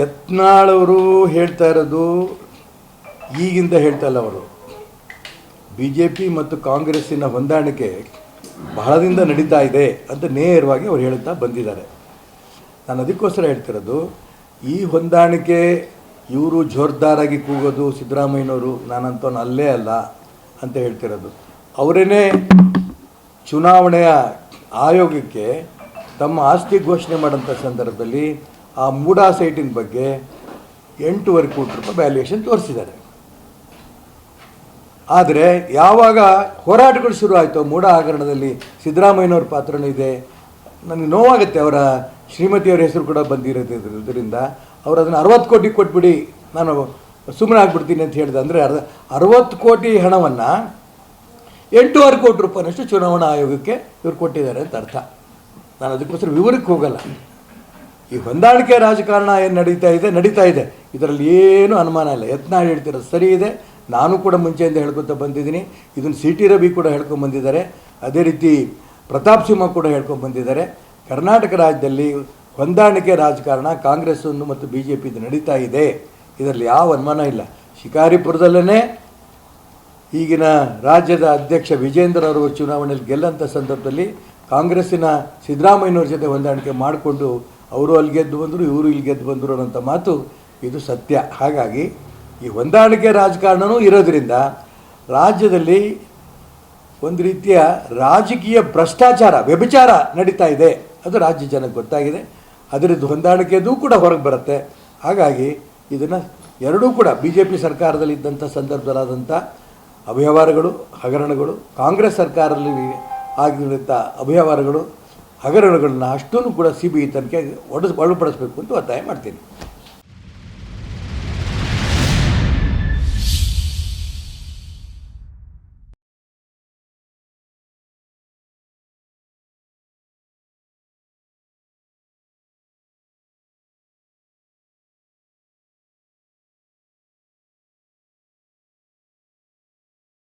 ಯತ್ನಾಳವರು ಹೇಳ್ತಾ ಇರೋದು ಈಗಿಂದ ಹೇಳ್ತಾ ಇಲ್ಲ ಅವರು. ಬಿ ಜೆ ಪಿ ಮತ್ತು ಕಾಂಗ್ರೆಸ್ಸಿನ ಹೊಂದಾಣಿಕೆ ಬಹಳದಿಂದ ನಡೀತಾ ಇದೆ ಅಂತ ನೇರವಾಗಿ ಅವ್ರು ಹೇಳ್ತಾ ಬಂದಿದ್ದಾರೆ. ನಾನು ಅದಕ್ಕೋಸ್ಕರ ಹೇಳ್ತಿರೋದು, ಈ ಹೊಂದಾಣಿಕೆ ಇವರು ಜೋರ್ದಾರಾಗಿ ಕೂಗೋದು ಸಿದ್ದರಾಮಯ್ಯನವರು, ನಾನಂತವನು ಅಲ್ಲೇ ಅಲ್ಲ ಅಂತ ಹೇಳ್ತಿರೋದು. ಅವರೇನೇ ಚುನಾವಣೆಯ ಆಯೋಗಕ್ಕೆ ತಮ್ಮ ಆಸ್ತಿ ಘೋಷಣೆ ಮಾಡೋಂಥ ಸಂದರ್ಭದಲ್ಲಿ ಆ ಮೂಡಾ ಸೈಟಿನ ಬಗ್ಗೆ ಎಂಟೂವರೆ ಕೋಟಿ ರೂಪಾಯಿ ವ್ಯಾಲ್ಯೂಯೇಷನ್ ತೋರಿಸಿದ್ದಾರೆ. ಆದರೆ ಯಾವಾಗ ಹೋರಾಟಗಳು ಶುರು ಆಯಿತು, ಮೂಢ ಹಗರಣದಲ್ಲಿ ಸಿದ್ದರಾಮಯ್ಯನವ್ರ ಪಾತ್ರನೂ ಇದೆ. ನನಗೆ ನೋವಾಗುತ್ತೆ, ಅವರ ಶ್ರೀಮತಿಯವರ ಹೆಸರು ಕೂಡ ಬಂದಿರೋದ್ರಿಂದ. ಅವರು ಅದನ್ನು ಅರವತ್ತು ಕೋಟಿ ಕೊಟ್ಬಿಡಿ, ನಾನು ಸುಮ್ಮನೆ ಆಗ್ಬಿಡ್ತೀನಿ ಅಂತ ಹೇಳಿದೆ. ಅಂದರೆ ಅರ್ಧ, ಅರವತ್ತು ಕೋಟಿ ಹಣವನ್ನು ಎಂಟೂವರೆ ಕೋಟಿ ರೂಪಾಯಿನಷ್ಟು ಚುನಾವಣಾ ಆಯೋಗಕ್ಕೆ ಇವರು ಕೊಟ್ಟಿದ್ದಾರೆ ಅಂತ ಅರ್ಥ. ನಾನು ಅದಕ್ಕೋಸ್ಕರ ವಿವರಕ್ಕೆ ಹೋಗಲ್ಲ. ಈ ಹೊಂದಾಣಿಕೆ ರಾಜಕಾರಣ ಏನು ನಡೀತಾ ಇದೆ ನಡೀತಾ ಇದೆ. ಇದರಲ್ಲಿ ಏನೂ ಅನುಮಾನ ಇಲ್ಲ. ಯತ್ನ ಹೇಳ್ತಿರೋದು ಸರಿ ಇದೆ. ನಾನು ಕೂಡ ಮುಂಚೆಯಿಂದ ಹೇಳ್ಕೊತ ಬಂದಿದ್ದೀನಿ. ಇದನ್ನು ಸಿ ಟಿ ರವಿ ಕೂಡ ಹೇಳ್ಕೊಂಡು ಬಂದಿದ್ದಾರೆ. ಅದೇ ರೀತಿ ಪ್ರತಾಪ್ ಸಿಂಹ ಕೂಡ ಹೇಳ್ಕೊಂಡು ಬಂದಿದ್ದಾರೆ. ಕರ್ನಾಟಕ ರಾಜ್ಯದಲ್ಲಿ ಹೊಂದಾಣಿಕೆ ರಾಜಕಾರಣ ಕಾಂಗ್ರೆಸ್ಸನ್ನು ಮತ್ತು ಬಿ ಜೆ ಪಿದು ನಡೀತಾ ಇದೆ. ಇದರಲ್ಲಿ ಯಾವ ಅನುಮಾನ ಇಲ್ಲ. ಶಿಕಾರಿಪುರದಲ್ಲೇ ಈಗಿನ ರಾಜ್ಯದ ಅಧ್ಯಕ್ಷ ವಿಜೇಂದ್ರ ಅವರು ಚುನಾವಣೆಯಲ್ಲಿ ಗೆಲ್ಲಂಥ ಸಂದರ್ಭದಲ್ಲಿ ಕಾಂಗ್ರೆಸ್ಸಿನ ಸಿದ್ದರಾಮಯ್ಯನವ್ರ ಜೊತೆ ಹೊಂದಾಣಿಕೆ ಮಾಡಿಕೊಂಡು ಅವರು ಅಲ್ಲಿ ಗೆದ್ದು ಬಂದರು, ಇವರು ಇಲ್ಲಿ ಗೆದ್ದು ಬಂದರು ಅನ್ನೋಂಥ ಮಾತು ಇದು ಸತ್ಯ. ಹಾಗಾಗಿ ಈ ಹೊಂದಾಣಿಕೆ ರಾಜಕಾರಣವೂ ಇರೋದರಿಂದ ರಾಜ್ಯದಲ್ಲಿ ಒಂದು ರೀತಿಯ ರಾಜಕೀಯ ಭ್ರಷ್ಟಾಚಾರ, ವ್ಯಭಿಚಾರ ನಡೀತಾ ಇದೆ. ಅದು ರಾಜ್ಯ ಜನಕ್ಕೆ ಗೊತ್ತಾಗಿದೆ. ಅದರದ್ದು ಹೊಂದಾಣಿಕೆದು ಕೂಡ ಹೊರಗೆ ಬರುತ್ತೆ. ಹಾಗಾಗಿ ಇದನ್ನು ಎರಡೂ ಕೂಡ ಬಿ ಜೆ ಪಿ ಸರ್ಕಾರದಲ್ಲಿ ಇದ್ದಂಥ ಸಂದರ್ಭದಲ್ಲಾದಂಥ ಅವ್ಯವಹಾರಗಳು, ಹಗರಣಗಳು, ಕಾಂಗ್ರೆಸ್ ಸರ್ಕಾರದಲ್ಲಿ ಆಗಿರುವಂಥ ಅವ್ಯವಹಾರಗಳು ಹಗರಣಗಳನ್ನ ಅಷ್ಟನ್ನು ಕೂಡ ಸಿ ಬಿ ಐ ತನಿಖೆ ಒಡ ಒಳಪಡಿಸಬೇಕು ಅಂತ ಒತ್ತಾಯ ಮಾಡ್ತೀನಿ.